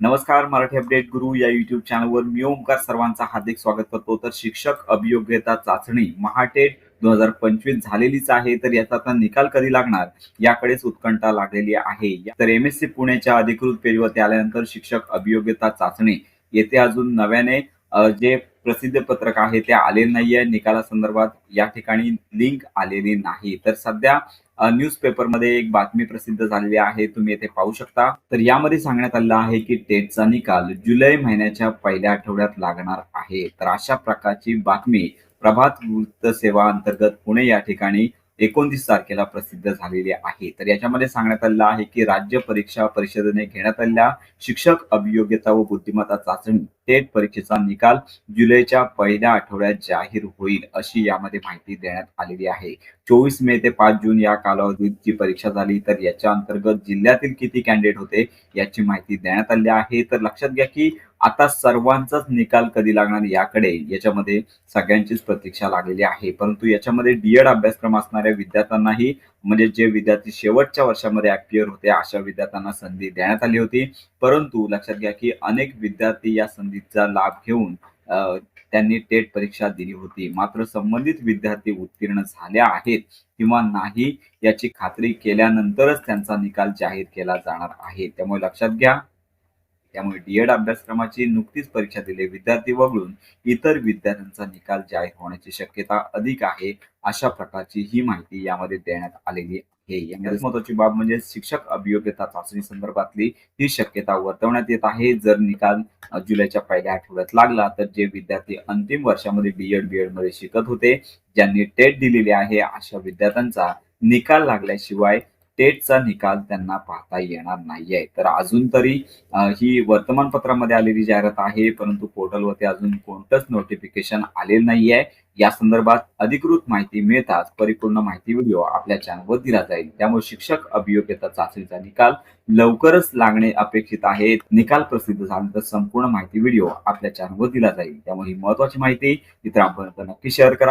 नमस्कार मराठी अपडेट गुरु या युट्यूब चॅनलवर मी ओमकार सर्वांचा हार्दिक स्वागत करतो. तर शिक्षक अभियोग्यता चाचणी महाटेट दोन हजार पंचवीस झालेलीच आहे तर याचा आता निकाल कधी लागणार? याकडेच उत्कंठा लागलेली आहे. तर एम एस सी पुण्याच्या अधिकृत पेजवरती आल्यानंतर शिक्षक अभियोग्यता चाचणी येथे अजून नव्याने जे प्रसिद्ध पत्रक आहे ते आलेले नाहीये. निकालासंदर्भात या ठिकाणी लिंक आलेली नाही. तर सध्या न्यूज पेपरमध्ये एक बातमी प्रसिद्ध झालेली आहे तुम्ही येथे पाहू शकता. तर यामध्ये सांगण्यात आलेलं आहे की टेटचा निकाल जुलै महिन्याच्या पहिल्या आठवड्यात लागणार आहे. तर अशा प्रकारची बातमी प्रभात वृत्त सेवा अंतर्गत पुणे या ठिकाणी एकोणतीस तारखेला प्रसिद्ध झालेली आहे. तर याच्यामध्ये सांगण्यात आलेलं आहे की राज्य परीक्षा परिषदेने घेण्यात आलेल्या शिक्षक अभियोग्यता व बुद्धिमत्ता चाचणी टेट परीक्षेचा निकाल जुलैच्या पहिल्या आठवड्यात जाहीर होईल अशी यामध्ये माहिती देण्यात आलेली आहे. चोवीस मे ते पाच जून या कालावधीत जी परीक्षा झाली तर याच्या अंतर्गत जिल्ह्यातील किती कॅन्डिडेट होते याची माहिती देण्यात आली आहे. तर लक्षात घ्या की आता सर्वांचाच निकाल कधी लागणार याकडे याच्यामध्ये सगळ्यांचीच प्रतीक्षा लागलेली आहे. परंतु याच्यामध्ये डीएड अभ्यासक्रम असणाऱ्या विद्यार्थ्यांनाही म्हणजे जे विद्यार्थी शेवटच्या वर्षामध्ये अपियर होते अशा विद्यार्थ्यांना संधी देण्यात आली होती. परंतु लक्षात घ्या की अनेक विद्यार्थी या संधीचा लाभ घेऊन त्यांनी टेट परीक्षा दिली होती. मात्र संबंधित विद्यार्थी उत्तीर्ण झाले आहेत किंवा नाही याची खात्री केल्यानंतरच त्यांचा निकाल जाहीर केला जाणार आहे. त्यामुळे लक्षात घ्या. त्यामुळे डीएड अभ्यासक्रमाची नुकतीच परीक्षा दिले. विद्यार्थी वगळून इतर विद्यार्थ्यांचा निकाल जाहीर होण्याची शक्यता अधिक आहे अशा प्रकारची ही माहिती यामध्ये देण्यात आलेली आहे यामध्ये महत्वाची बाब म्हणजे शिक्षक अभियोग्यता चाचणी संदर्भातली ही शक्यता वर्तवण्यात येत आहे. जर निकाल जुलैच्या पहिल्या आठवड्यात लागला तर जे विद्यार्थी अंतिम वर्षामध्ये बीएड बीएडमध्ये शिकत होते ज्यांनी टेट दिलेली आहे अशा विद्यार्थ्यांचा निकाल लागल्याशिवाय टेटचा निकाल त्यांना पाहता येणार नाहीये. तर अजून तरी ही वर्तमानपत्रामध्ये आलेली जाहिरात आहे परंतु पोर्टलवरती अजून कोणतंच नोटिफिकेशन आलेलं नाहीये. या संदर्भात अधिकृत माहिती मिळताच परिपूर्ण माहिती व्हिडिओ आपल्या चॅनलवर दिला जाईल. त्यामुळे शिक्षक अभियोग्यता चाचणीचा निकाल लवकरच लागणे अपेक्षित आहे. निकाल प्रसिद्ध झाल्यानंतर संपूर्ण माहिती व्हिडिओ आपल्या चॅनलवर दिला जाईल. त्यामुळे ही महत्वाची माहिती इतरांपर्यंत नक्की शेअर करा.